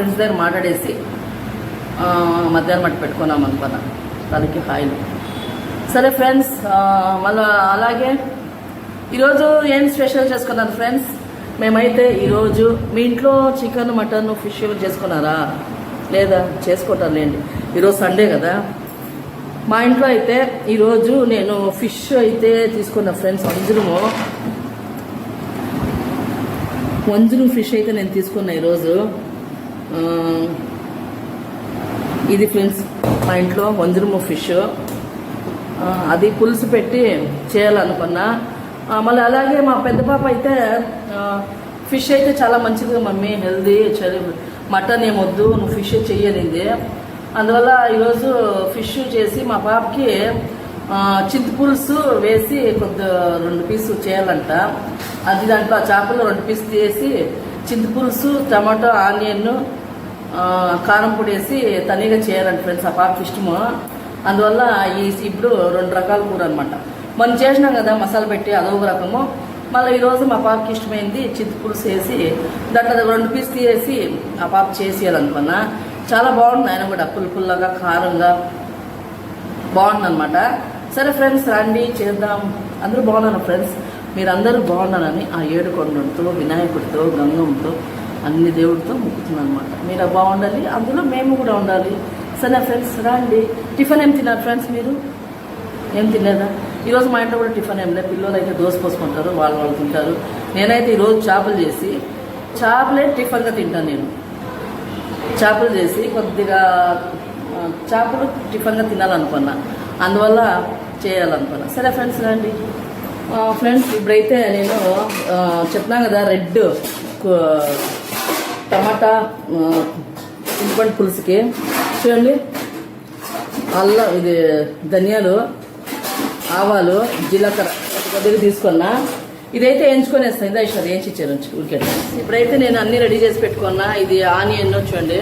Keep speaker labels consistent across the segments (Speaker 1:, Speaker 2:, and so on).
Speaker 1: Friends దగ్గర మాట్లాడేసి మధ్యాహ్నం మట్టి పెట్టుకున్నాం అనుకున్నాం. తనకి హాయిలు. సరే ఫ్రెండ్స్ మళ్ళీ అలాగే ఈరోజు ఏం స్పెషల్ చేసుకున్నారు ఫ్రెండ్స్ మేమైతే ఈరోజు మీ ఇంట్లో చికెన్ మటన్ ఫిష్ చేసుకున్నారా? లేదా చేసుకుంటారులేండి ఈరోజు సండే కదా. మా ఇంట్లో అయితే ఈరోజు నేను ఫిష్ అయితే తీసుకున్న ఫ్రెండ్స్ వంజురము వంజురం ఫిష్ అయితే నేను తీసుకున్నా ఈరోజు. ఇది ఫ్రెండ్స్ మా ఇంట్లో వంజరము ఫిష్. అది పులుసు పెట్టి చేయాలనుకున్నా. మళ్ళీ అలాగే మా పెద్ద పాప అయితే ఫిష్ అయితే చాలా మంచిది మమ్మీ హెల్దీ మటన్ ఏమొద్దు నువ్వు ఫిష్ చెయ్యనింది. అందువల్ల ఈరోజు ఫిష్ చేసి మా పాపకి చింతపులుసు వేసి కొద్ది రెండు పీసు చేయాలంట. అది దాంట్లో ఆ చేపలు రెండు పీసులు తీసి చింతపులుసు టమాటో ఆనియన్ కారం పొడి వేసి తనీగా చేయాలండి ఫ్రెండ్స్ ఆ పాపకి ఇష్టము. అందువల్ల ఈ ఇప్పుడు రెండు రకాల కూర అనమాట మనం చేసినాం కదా మసాలా పెట్టి అదొక రకము. మళ్ళీ ఈరోజు మా పాపకి ఇష్టమైంది చింతపులుసు వేసి దాంట్లో రెండు పీస్ తీసేసి ఆ పాప చేసేయాలనుకున్నా చాలా బాగుంది ఆయన కూడా పుల్ల పుల్లగా కారంగా. బాగుందనమాట సరే ఫ్రెండ్స్ రండి చేద్దాం. అందరూ బాగున్నారు ఫ్రెండ్స్? మీరందరూ బాగున్నారని ఆ ఏడుకొండతో వినాయకుడితో గంగంతో అన్ని దేవుడితో మొక్కుతున్నాను అనమాట మీరు బాగుండాలి అందులో మేము కూడా ఉండాలి. సరే ఫ్రెండ్స్ రండి. టిఫిన్ ఏం తిన్నారు ఫ్రెండ్స్ మీరు? ఏం తినలేదా? ఈరోజు మా ఇంట్లో కూడా టిఫిన్ ఏం లేదు. పిల్లలు అయితే దోశ పోసుకుంటారు వాళ్ళు వాళ్ళు తింటారు. నేనైతే ఈరోజు చేపలు చేసి చేపలే టిఫిన్గా తింటాను నేను. చేపలు చేసి కొద్దిగా చేపలు టిఫిన్గా తినాలనుకున్నా. అందువల్ల చేయాలనుకున్నా. సరే ఫ్రెండ్స్ రండి. ఫ్రెండ్స్ ఇప్పుడైతే నేను చెప్పినా కదా రెడ్. టమాటా చింతపండు పులుసుకి చూడండి. అల్లం ఇది ధనియాలు ఆవాలు జీలకర్ర కొద్దిగా తీసుకున్నా. ఇదైతే ఎంచుకొనేస్తాను ఇదే ఇష్టం ఏంచి ఇచ్చారు ఊరికే. ఇప్పుడైతే నేను అన్ని రెడీ చేసి పెట్టుకున్నా. ఇది ఆనియన్ చూడండి.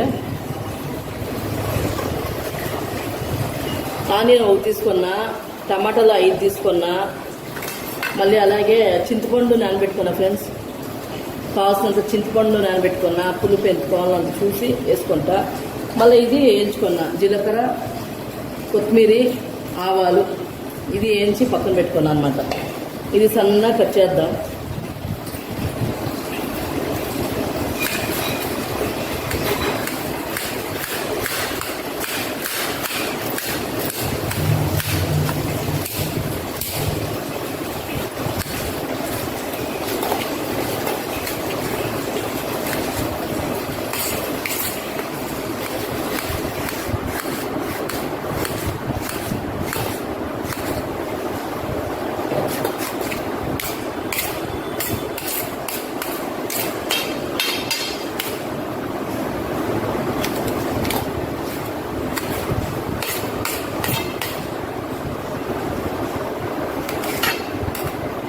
Speaker 1: ఆనియన్ ఒకటి తీసుకున్నా టమాటాలు ఐదు తీసుకున్నా. మళ్ళీ అలాగే చింతపండు నానబెట్టుకున్నా ఫ్రెండ్స్. కావాల్సినంత చింతపండు నానబెట్టుకున్నా పులుపు ఎంత కావాలంత చూసి వేసుకుంటా. మళ్ళీ ఇది వేయించుకున్నా. జీలకర్ర కొత్తిమీర ఆవాలు ఇది వేయించి పక్కన పెట్టుకున్నా అనమాట ఇది సన్నగా కట్ చేద్దాం.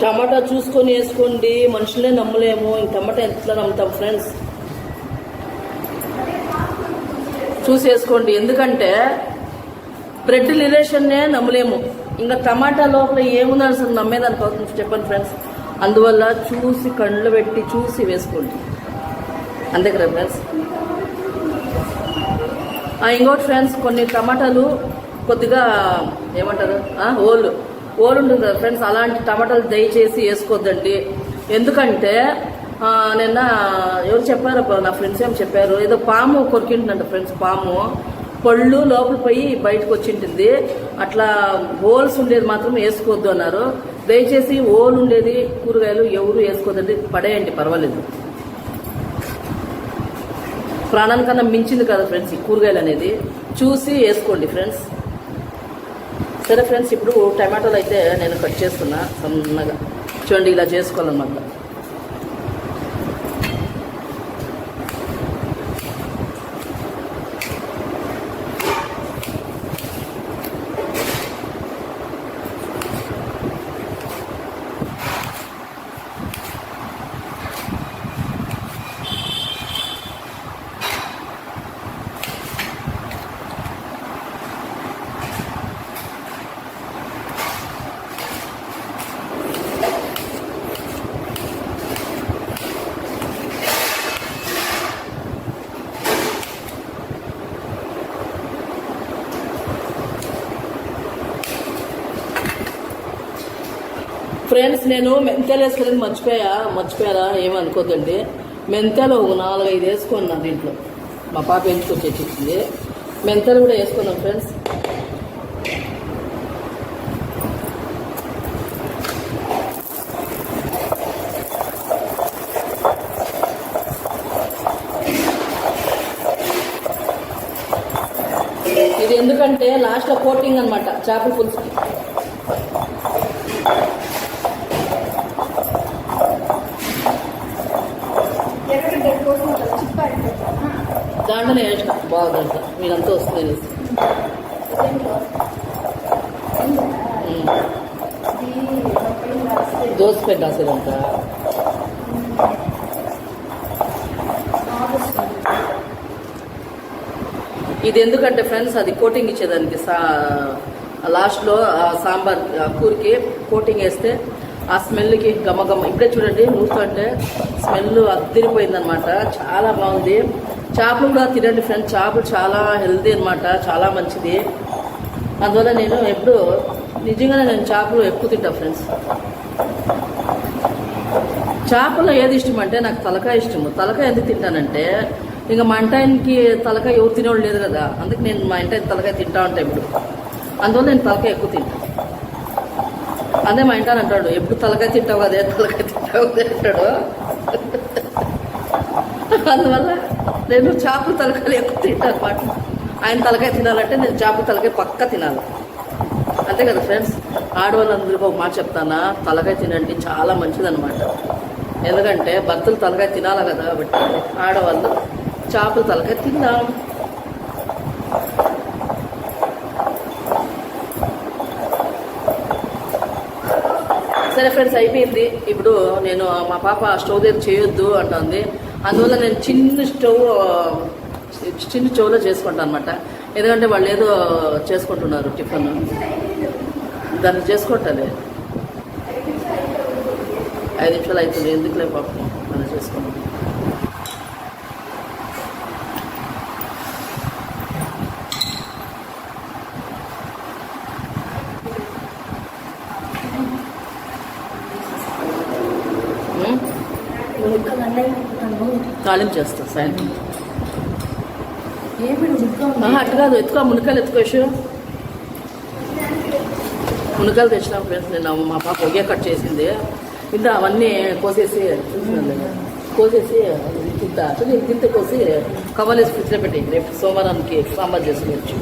Speaker 1: టమాటా చూసుకొని వేసుకోండి. మనుషులే నమ్మలేము. ఇంక టమాటా ఎట్లా నమ్ముతాం ఫ్రెండ్స్ చూసి వేసుకోండి. ఎందుకంటే బ్రెడ్ రిలేషన్నే నమ్మలేము. ఇంకా టమాటా లోపల ఏముందని అసలు నమ్మేదానికి అవుతుంది చెప్పండి ఫ్రెండ్స్ అందువల్ల చూసి కళ్ళు పెట్టి చూసి వేసుకోండి. అంతే కదా ఫ్రెండ్స్ ఆ, ఇంకోటి ఫ్రెండ్స్ కొన్ని టమాటాలు కొద్దిగా ఏమంటారు? ఓళ్ళు. ఓలు కదా ఫ్రెండ్స్ అలాంటి టమాటాలు దయచేసి వేసుకోవద్దండి ఎందుకంటే నిన్న ఎవరు చెప్పారు నా ఫ్రెండ్స్ ఏం చెప్పారు? ఏదో పాము కొరికింటుందంట ఫ్రెండ్స్ పాము. పళ్ళు లోపల పోయి బయటకు వచ్చింటుంది. అట్లా హోల్స్ ఉండేది మాత్రం వేసుకోవద్దు అన్నారు. దయచేసి ఓలు ఉండేది కూరగాయలు ఎవరు వేసుకోవద్దండి పడేయండి పర్వాలేదు. ప్రాణానికన్నా మించింది కదా ఫ్రెండ్స్ ఈ కూరగాయలు అనేది. చూసి వేసుకోండి ఫ్రెండ్స్ సరే ఫ్రెండ్స్ ఇప్పుడు టమాటోలు అయితే నేను కట్ చేస్తున్నా. సన్నగా. చూడండి ఇలా చేసుకోవాలన్నమాట. ఫ్రెండ్స్ నేను మెంతాలు వేసుకోలేదు మర్చిపోయా మర్చిపోయారా? ఏమనుకోదండి మెంతాలు ఒక నాలుగైదు వేసుకున్నా దీంట్లో. మా పాప ఎంచుకొచ్చి ఇచ్చింది మెంతాలు కూడా వేసుకున్నాం ఫ్రెండ్స్ ఇది ఎందుకంటే లాస్ట్లో కోటింగ్ అనమాట చేపల పులుసుకి
Speaker 2: ఎర్రగడ్డ కోసం చిప్ప
Speaker 1: దాంట్లోనే వేసిన బాగుందంట మీరంతా వస్తుంది దోశ ఇది ఎందుకంటే ఫ్రెండ్స్ అది కోటింగ్ ఇచ్చేదానికి సా లాస్ట్లో ఆ సాంబార్ ఆ కూరకి కోటింగ్ వేస్తే ఆ స్మెల్కి గమగమ. ఇప్పుడే చూడండి నూరుతుంటే స్మెల్ అద్దరిపోయిందనమాట చాలా బాగుంది. చేపలు కూడా తినండి ఫ్రెండ్స్ చేపలు చాలా హెల్తీ అనమాట చాలా మంచిది. అందువల్ల నేను ఎప్పుడు నిజంగానే నేను చేపలు ఎక్కువ తింటా ఫ్రెండ్స్ చేపల్లో ఏది ఇష్టం అంటే నాకు తలకాయ ఇష్టము. తలకాయ ఎందుకు తింటానంటే ఇంకా మా ఇంటాయనకి తలకాయ ఎవరు తినేవాళ్ళు లేదు కదా అందుకే నేను మా ఇంటాయన తలకాయ తింటా ఉంటా ఇప్పుడు అందువల్ల నేను తలకాయ ఎక్కువ తింటా. అదే మా ఇంటాయన అంటాడు ఎప్పుడు తలకాయ తింటావు అదే తలకాయ తింటావు అదే అంటాడు. అందువల్ల నేను చేపల తలకాయలు ఎక్కువ తింటాను అనమాట ఆయన తలకాయ తినాలంటే నేను చేపల తలకాయ పక్క తినాలి. అంతే కదా ఫ్రెండ్స్? ఆడవాళ్ళందరికీ ఒక మాట చెప్తానా? తలకాయ తినండి చాలా మంచిదన్నమాట. ఎందుకంటే భర్తలు తలకాయ తినాలి కదా కాబట్టి ఆడవాళ్ళు చేపల తలకాయ తిందాం. సరే ఫ్రెండ్స్ అయిపోయింది. ఇప్పుడు నేను మా పాప స్టవ్ దగ్గర చేయొద్దు అంటుంది. అందువల్ల నేను చిన్న స్టవ్ చిన్న స్టవ్లో చేసుకుంటాను అనమాట ఎందుకంటే వాళ్ళు ఏదో చేసుకుంటున్నారు టిఫిన్. దాన్ని చేసుకుంటాను ఐదు నిమిషాలు అవుతుంది. ఎందుకులే పాపం? మనం చేసుకుంటాం ఉమ్,
Speaker 2: ఉడకలు
Speaker 1: తాలింపు చేస్తా సాయంత్రం. అట్టు కాదు ఎత్తుకో మునకాయలు ఎత్తుకోవచ్చు మునకాయలు తెచ్చినా ఫ్రెండ్స్ నేను మా పాప ఒకే కట్ చేసింది. ఇంత అవన్నీ కోసేసి. కోసేసి చూడు ఇంత కోసి కవర్లేసి ఫ్రిడ్జ్లో పెట్టి రేపు సోమవారానికి సాంబార్ చేసుకోవచ్చు.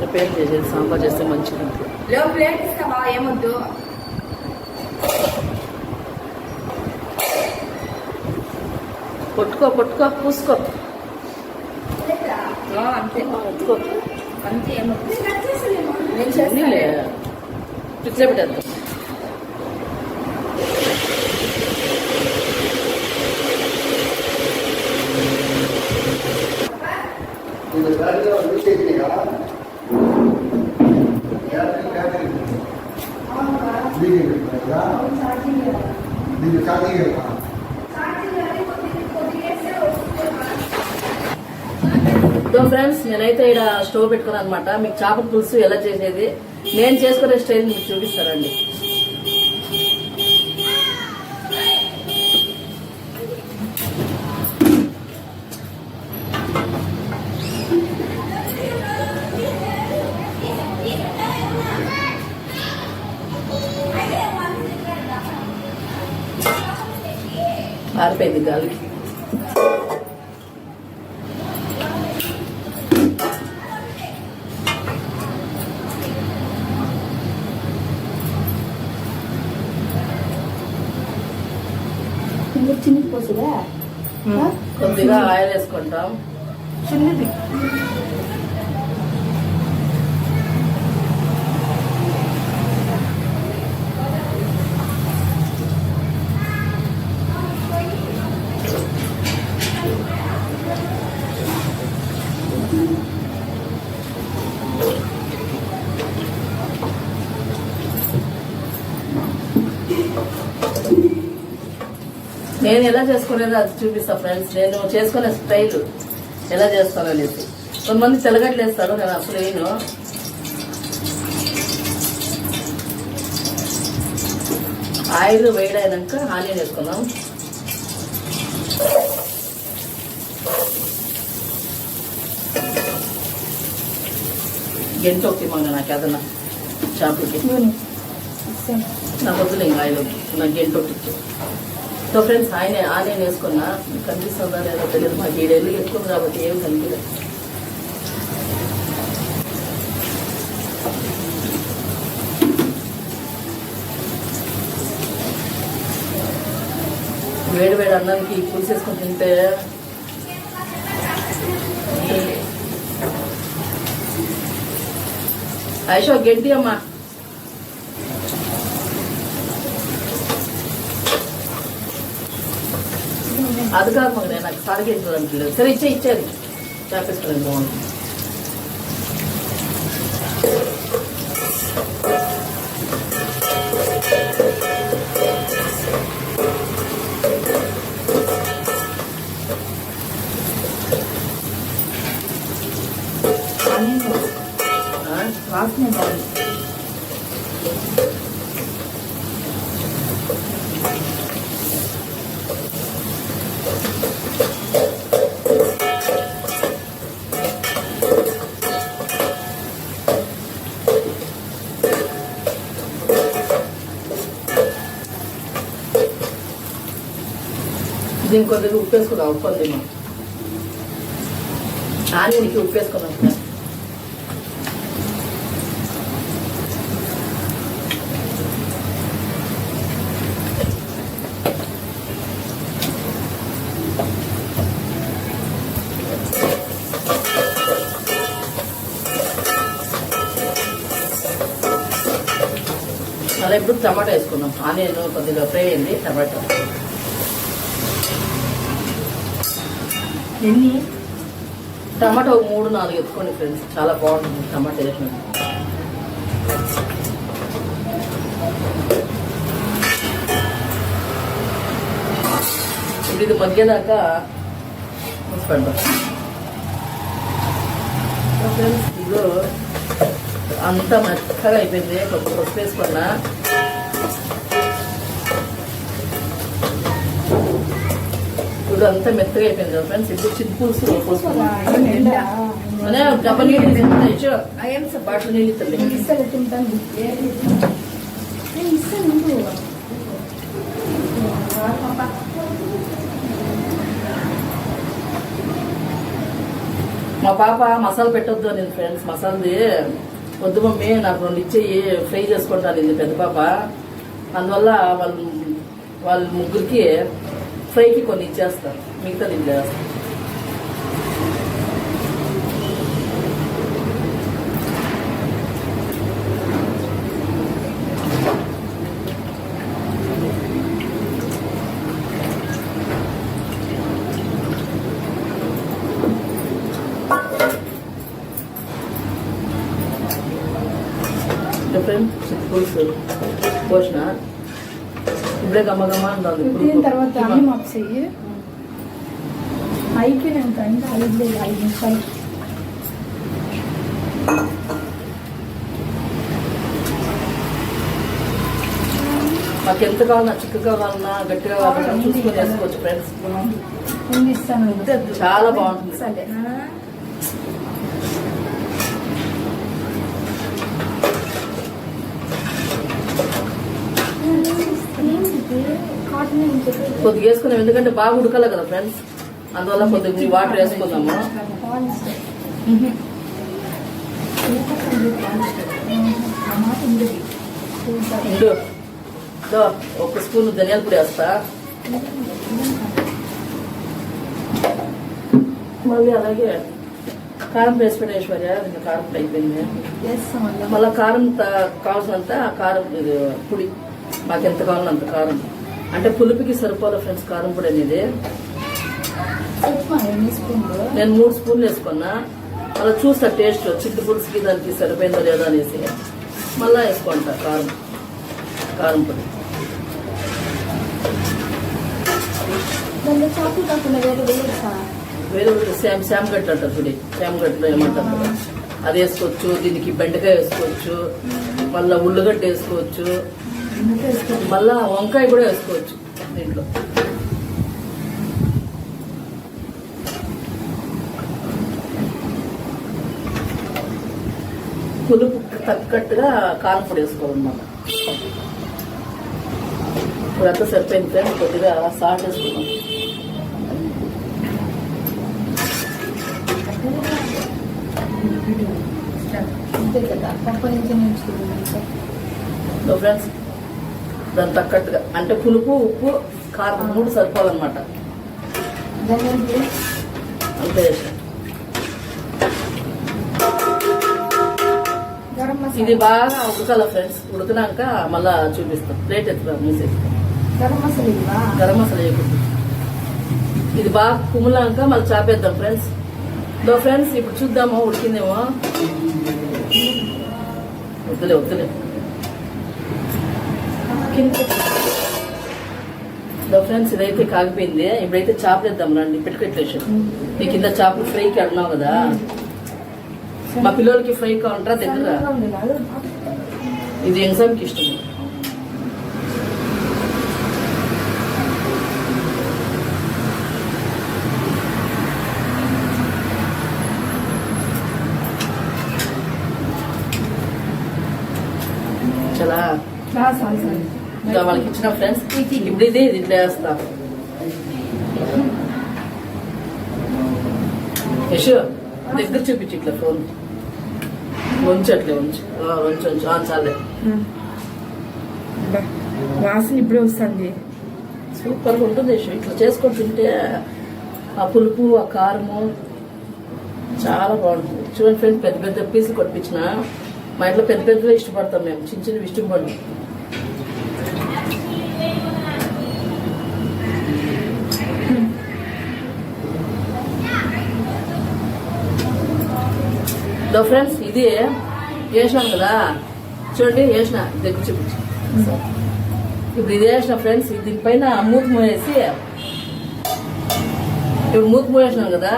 Speaker 1: రేపు ఏం చేసేది సాంబార్ చేస్తే మంచిది.
Speaker 2: లో
Speaker 1: పట్టుకో పట్టుకో పూసుకో.
Speaker 2: అంతే.
Speaker 1: పట్టుకో
Speaker 2: అంతే
Speaker 1: ఫ్రిడ్జ్లో పెట్టేద్దాం.
Speaker 3: దీనికి ఛార్జింగ్
Speaker 1: సో ఫ్రెండ్స్ నేనైతే ఇక్కడ స్టవ్ పెట్టుకున్నాను అనమాట మీకు చేపల పులుసు ఎలా చేసేది? నేను చేసుకునే స్టైల్ మీకు చూపిస్తానండి. ఆరిపోయింది గాలికి. ఆయిల్ వేసుకుంటాం
Speaker 2: చిన్నది
Speaker 1: నేను ఎలా చేసుకునేది అది చూపిస్తా ఫ్రెండ్స్ నేను చేసుకునే స్టైల్ ఎలా చేస్తాను అనేసి. కొంతమంది తెల్లగడ్డలు వేస్తారు నేను అసలు వేయను. ఆయిల్ వేడైనాక ఆనియన్ వేసుకుందాం. గంట ఒకటి మంగ నాకు ఏదన్నా షాపుకి నాకు వద్దులే ఇంకా ఆయిల్. నాకు గంట ఒకటి. సో ఫ్రెండ్స్ ఆయన ఆనే వేసుకున్నా. కనిపిస్తుందా లేదో తెలియదు మాకు. ఏడేళ్ళు ఎక్కువ కాబట్టి ఏం కనిపించదు వేడి వేడి అన్నానికి పులుసు వేసుకొని తింటే ఐషో గెంటి అమ్మా. అది కాదు మగనే నాకు సారిగించడానికి లేదు సరే ఇచ్చే ఇచ్చేది. చేపేసుకోలేదు బాగుంది ఆ? నేను కొద్దిగా ఉప్పు వేసుకున్నాం ఆనియన్కి ఉప్పు వేసుకున్నాం అలా ఇప్పుడు టమాటా వేసుకున్నాం ఆనియన్ కొద్దిగా ఫ్రై అయింది టమాటా.
Speaker 2: ఎన్ని?
Speaker 1: టమాటా ఒక మూడు నాలుగు ఎత్తుకోండి ఫ్రెండ్స్. చాలా బాగుంటుంది టమాటా వేసిన ఇప్పుడు ఇది మగ్గేదాకా మూసిపెడదాం ఫ్రెండ్స్ ఇప్పుడు అంతా మెత్తగా అయిపోయింది. కొంచెం పసుపు వేసుకున్నా. ఇప్పుడు అంతా మెత్తగా అయిపోయింది కదా ఫ్రెండ్స్ ఇప్పుడు చిన్న పులుసు పోసుకున్నాం డబ్బా నీళ్ళు తెచ్చు
Speaker 2: ఏం సార్?
Speaker 1: బాటిల్ నీళ్ళు మా పాప మసాలా పెట్టొద్దు అని ఫ్రెండ్స్ మసాలాది వద్దు మమ్మీ నాకు రెండు ఇచ్చేయి ఫ్రై చేసుకుంటాను ఇది పెద్ద పాప. అందువల్ల వాళ్ళు వాళ్ళ ముగ్గురికి ఫ్రైకి కొన్ని ఇచ్చేస్తారు మిగతా ఇది చేస్తారు ఫ్రెండ్ పులుసు పోసిన ఇప్పుడే అంటుంది
Speaker 2: దీని తర్వాత అన్ని మాకు చెయ్యి. అయిపోయినాక అంటే ఐదు ఐదు నిమిషాలు.
Speaker 1: మాకు ఎంత కావాలన్నా చిక్కగా కావాలన్నా గట్టిగా కావాలన్నా చూసుకొని వేసుకోవచ్చు ఫ్రెండ్స్. చాలా బాగుంటుంది.
Speaker 2: సరే.
Speaker 1: కొద్దిగా వేసుకున్నాం. ఎందుకంటే బాగా ఉడకాలి కదా ఫ్రెండ్స్ అందువల్ల కొద్దిగా వాటర్ వేసుకుందాము. ఒక స్పూన్ ధనియాల పొడి వేస్తా. మళ్ళీ అలాగే కారం వేసి పెట్టే ఐశ్వర్య కారం అయిపోయింది. మళ్ళీ. కారం కావాల్సినంత కారం ఇది పొడి. మాకు ఎంత కావాలో అంత కారం. అంటే పులుపుకి సరిపోలే ఫ్రెండ్స్? కారం పొడి అనేది. నేను మూడు స్పూన్లు వేసుకున్నా. అలా చూస్తా టేస్ట్ చిట్టు పులుసుకి దానికి సరిపోయిందో లేదా అనేసి మళ్ళా వేసుకుంటా కారం. కారం పొడి.
Speaker 2: వేరే
Speaker 1: శామ్ శామ్ గట్టు అంటారు చూడి. శామ్ గట్టులో ఏమంటారు అది వేసుకోవచ్చు దీనికి బెండకాయ వేసుకోవచ్చు మళ్ళీ ఉల్లిగడ్డ వేసుకోవచ్చు. మళ్ళా వంకాయ కూడా వేసుకోవచ్చు దీంట్లో. పులుపు తగ్గట్టుగా కారం పొడి వేసుకోవాలన్నమాట. ఇప్పుడంతా సరిపోయింది ఫ్రెండ్స్ కొద్దిగా సాల్ట్ వేసుకున్నాం
Speaker 2: అంతే కదా
Speaker 1: ఫ్రెండ్స్ దాని తగ్గట్టుగా. అంటే పులుపు ఉప్పు కారం మూడు సరిపోవాలన్నమాట. అంతే ఇది బాగా ఉడకాల ఫ్రెండ్స్. ఉడికినాక మళ్ళా చూపిస్తాం. ప్లేట్ ఎత్తుగా మూసేస్తాం
Speaker 2: గరం మసాలా
Speaker 1: గరం మసాలా వేయకూడదు. ఇది బాగా కుమ్ములాక మళ్ళీ చాపేద్దాం ఫ్రెండ్స్. దో ఫ్రెండ్స్ ఇప్పుడు చూద్దాము ఉడికిందేమో. వద్దులే వద్దులే. ఫ్రెండ్స్ ఇదైతే కాగిపోయింది. ఇప్పుడైతే చేపలేద్దాం రండి పెట్టుకెట్లేసి మీ కింద చేపలు ఫ్రైకి అడినావు కదా. మా పిల్లలకి ఫ్రై కావాలంటారా దగ్గర ఇది ఎగ్జామ్కి ఇష్టం. చాలా.
Speaker 2: చాలా
Speaker 1: ఇంకా వాళ్ళకి ఇచ్చిన ఫ్రెండ్స్ ఇప్పుడు ఇది వేస్తా. యశు దగ్గర చూపించి ఇట్లా ఫోన్ ఉంచు అట్లే ఆ, చాలే.
Speaker 2: వాసన ఇప్పుడే వస్తుంది.
Speaker 1: సూపర్గా ఉంటుంది యశు. ఇట్లా చేసుకొని తింటే ఆ పులుపు ఆ కారము చాలా బాగుంటుంది. చూడండి ఫ్రెండ్స్ పెద్ద పెద్ద పీసులు కొట్టించిన మా ఇంట్లో పెద్ద పెద్దగా ఇష్టపడతాం మేము. చిన్న చిన్నవి ఇష్టపడి దో ఫ్రెండ్స్ ఇది వేసినాం కదా? చూడండి వేసిన దగ్గర చూపించి. ఇప్పుడు ఇది వేసిన ఫ్రెండ్స్ దీనిపైన మూత మూసేసి ఇప్పుడు మూత మూసేసినాం కదా?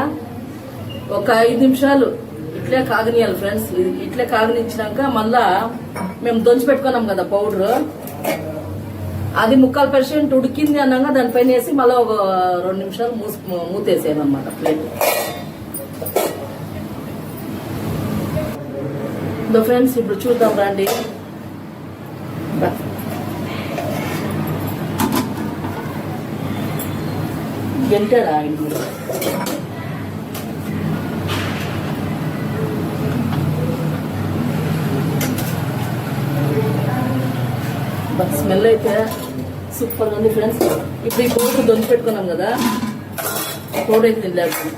Speaker 1: ఒక ఐదు నిమిషాలు ఇట్లే కాగనియాలి ఫ్రెండ్స్. ఇది ఇట్లే కాగనిచ్చినాక మళ్ళా మేము దొంచి పెట్టుకున్నాం కదా పౌడర్. అది ముక్కాలు పర్సెంట్ ఉడికింది అన్నాక దానిపైన వేసి మళ్ళీ ఒక రెండు నిమిషాలు మూసి మూతేసాను అనమాట ప్లేట్. ఇదో ఫ్రెండ్స్? ఇప్పుడు చూద్దాం రండి. గెంటాడా ఆయన కూడా? స్మెల్ అయితే సూపర్ ఉంది ఫ్రెండ్స్. ఇప్పుడు ఈ పౌడర్ దొంగి పెట్టుకున్నాం కదా పౌడర్ అయితే తినలేదు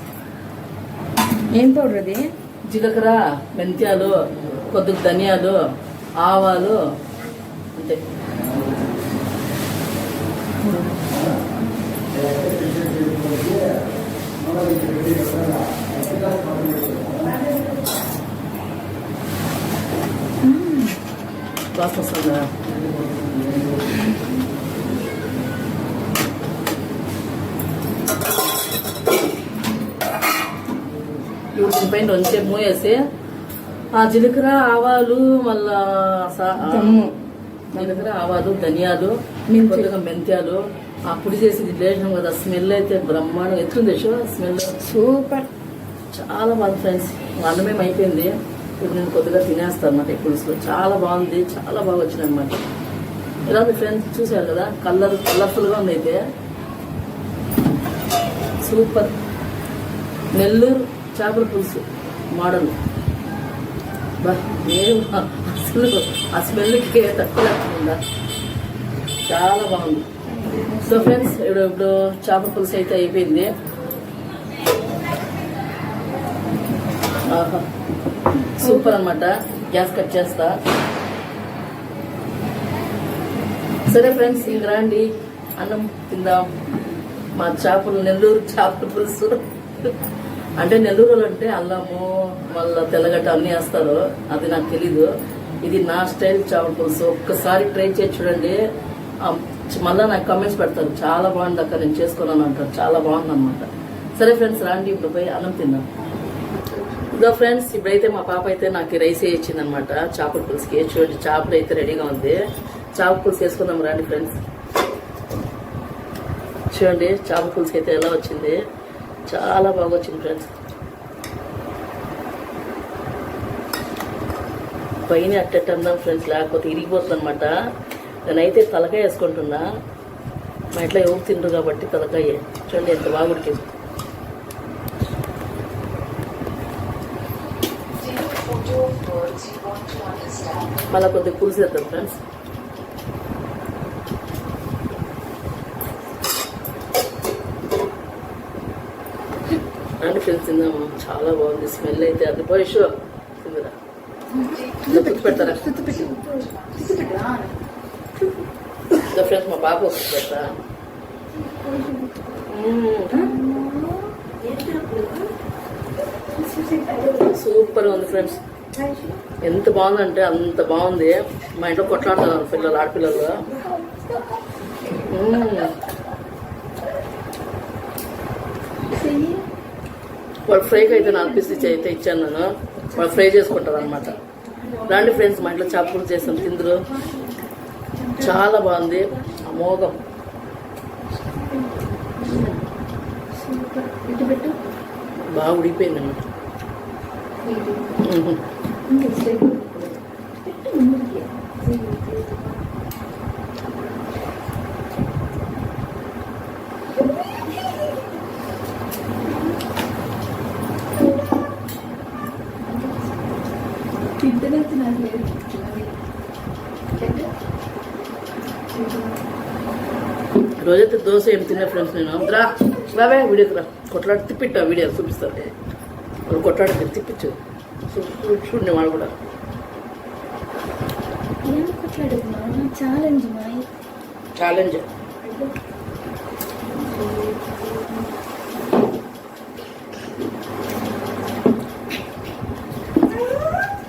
Speaker 2: ఏం పౌడర్ అది?
Speaker 1: జీలకర్ర మెంత్యాలు. కొద్దిగా ధనియాలు ఆవాలు అంతే. వాసన వస్తుందా? ఇప్పుడు దీనిపైన కొంచెం మూయేసి ఆ జీలకర్ర ఆవాలు మళ్ళా
Speaker 2: దమ్ము.
Speaker 1: జీలకర్ర ఆవాలు ధనియాలు. కొద్దిగా మెంత్యాలు. ఆ పొడి చేసి లేచినాం కదా స్మెల్ అయితే బ్రహ్మాండం ఎత్తుంది స్మెల్.
Speaker 2: సూపర్.
Speaker 1: చాలా బాగుంది ఫ్రెండ్స్. అన్నమేం అయిపోయింది. ఇప్పుడు నేను కొద్దిగా తినేస్తాను అనమాట ఈ పులుసులో చాలా బాగుంది. చాలా బాగా వచ్చింది అనమాట ఇలా మీ ఫ్రెండ్స్? చూసారు కదా? కలర్ కలర్ఫుల్గా ఉంది అయితే సూపర్. నెల్లూరు చేపల పులుసు మోడల్. బా నేను అసలు ఆ స్మెల్కి తక్కువ లేకుండా. చాలా బాగుంది. సో ఫ్రెండ్స్ ఇప్పుడు ఇప్పుడు చేప పులుసు అయితే అయిపోయింది. ఆహా. సూపర్ అనమాట గ్యాస్ కట్ చేస్తా. సరే ఫ్రెండ్స్ ఇంక రండి. అన్నం తిందాం. మా చేపలు నెల్లూరు చేపల పులుసు. అంటే నెల్లూరులో అంటే అల్లము మళ్ళీ తెల్లగడ్డ అన్నీ వేస్తారు. అది నాకు తెలీదు. ఇది నా స్టైల్ చేపల పులుసు. ఒక్కసారి ట్రై చేసి చూడండి. మళ్ళా నాకు కమెంట్స్ పెడతారు. చాలా బాగుంది అక్క నేను చేసుకున్నాను అంటారు. చాలా బాగుంది అనమాట సరే ఫ్రెండ్స్ రండి ఇప్పుడు పోయి అన్నం తిన్నాం ఇదో ఫ్రెండ్స్ ఇప్పుడైతే మా పాప అయితే నాకు రైస్ వేయించింది అనమాట చేపల పులుసుకి చూడండి. చేపలు అయితే రెడీగా ఉంది. చేప పులుసు వేసుకుందాం రండి ఫ్రెండ్స్. చూడండి చేప పులుసు అయితే ఎలా వచ్చింది. చాలా బాగా వచ్చింది ఫ్రెండ్స్. పైన అట్టట్టు అందాం ఫ్రెండ్స్ లేకపోతే ఇరిగిపోతుంది అనమాట నేనైతే తలకాయ వేసుకుంటున్నా. మా ఇంట్లో ఎవరు తిండ్రు కాబట్టి తలకాయ. చూడండి ఎంత బాగా ఉడికింది. మళ్ళీ కొద్దిగా పులుసు వేద్దాం ఫ్రెండ్స్. ఫ్రెండ్స్ తిందాము చాలా బాగుంది. స్మెల్ అయితే అది పోయి షో. తిందిరా పెడతారా? ఫ్రెండ్స్ మా పాప వస్తుంది పెడతా. సూపర్ ఉంది ఫ్రెండ్స్. ఎంత బాగుందంటే అంత బాగుంది. మా ఇంట్లో కొట్లాడుతున్నారు పిల్లలు ఆడపిల్లలు. వాళ్ళు ఫ్రైకి అయితే నాకు పీస్ అయితే ఇచ్చాను నేను. వాళ్ళు ఫ్రై చేసుకుంటారు అనమాట రాండి ఫ్రెండ్స్ మా ఇంట్లో చేపలు చేసాం. తిందరు. చాలా బాగుంది. అమోఘం. బాగా ఉడికిపోయింది అన్నమాట.
Speaker 2: తింటనైతే నాకు లేదు
Speaker 1: రోజైతే దోశ ఏం తిన్నా ఫ్రెండ్స్ నేను. రా రావే వీడియోకి రా. కొట్లాడి తిప్పిట్టా వీడియో చూపిస్తారు వాళ్ళు కొట్లాడి తిప్పించు. చూడండి వాళ్ళు కూడా.
Speaker 2: ఛాలెంజ్
Speaker 1: ఛాలెంజ్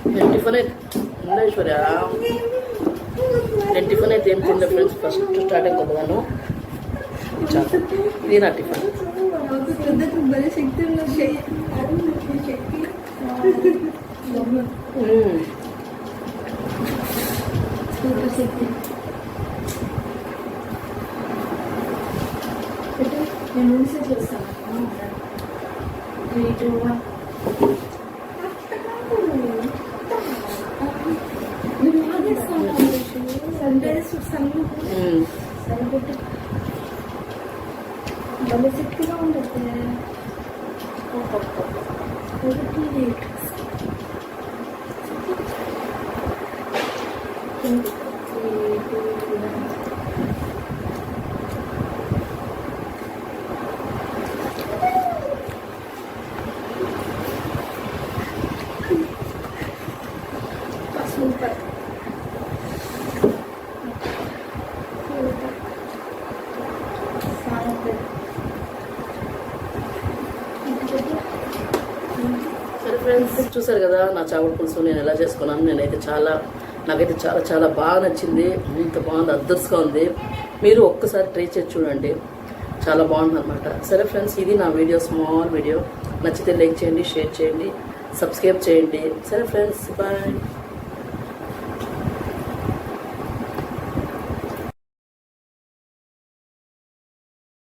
Speaker 1: నేను టిఫిన్ అయితే ఉందా నేను టిఫిన్ అయితే ఏం తిండే ఫ్రెండ్స్ ఫస్ట్ స్టార్ట్ కొద్దిగాను చాలు. ఇది నా టిఫిన్.
Speaker 2: నేను చేస్తాను. త్రీ టూ వన్ నువ్వు లాగేస్తాను సండే సన్ను
Speaker 1: మ్మ్.
Speaker 2: సరిపెట్టు భలే శక్తిగా ఉంటుంది ఒకటి రేట్ సూపర్
Speaker 1: సరే ఫ్రెండ్స్ చూసారు కదా నా చేపల పులుసు నేను ఎలా చేసుకున్నాను నేనైతే చాలా నాకైతే చాలా చాలా బాగా నచ్చింది ఇంత బాగుంది అదర్స్గా ఉంది. మీరు ఒక్కసారి ట్రై చేసి చూడండి. చాలా బాగుంది అనమాట సరే ఫ్రెండ్స్ ఇది నా వీడియో స్మాల్ వీడియో. నచ్చితే లైక్ చేయండి షేర్ చేయండి సబ్స్క్రైబ్ చేయండి. సరే ఫ్రెండ్స్ బాయ్.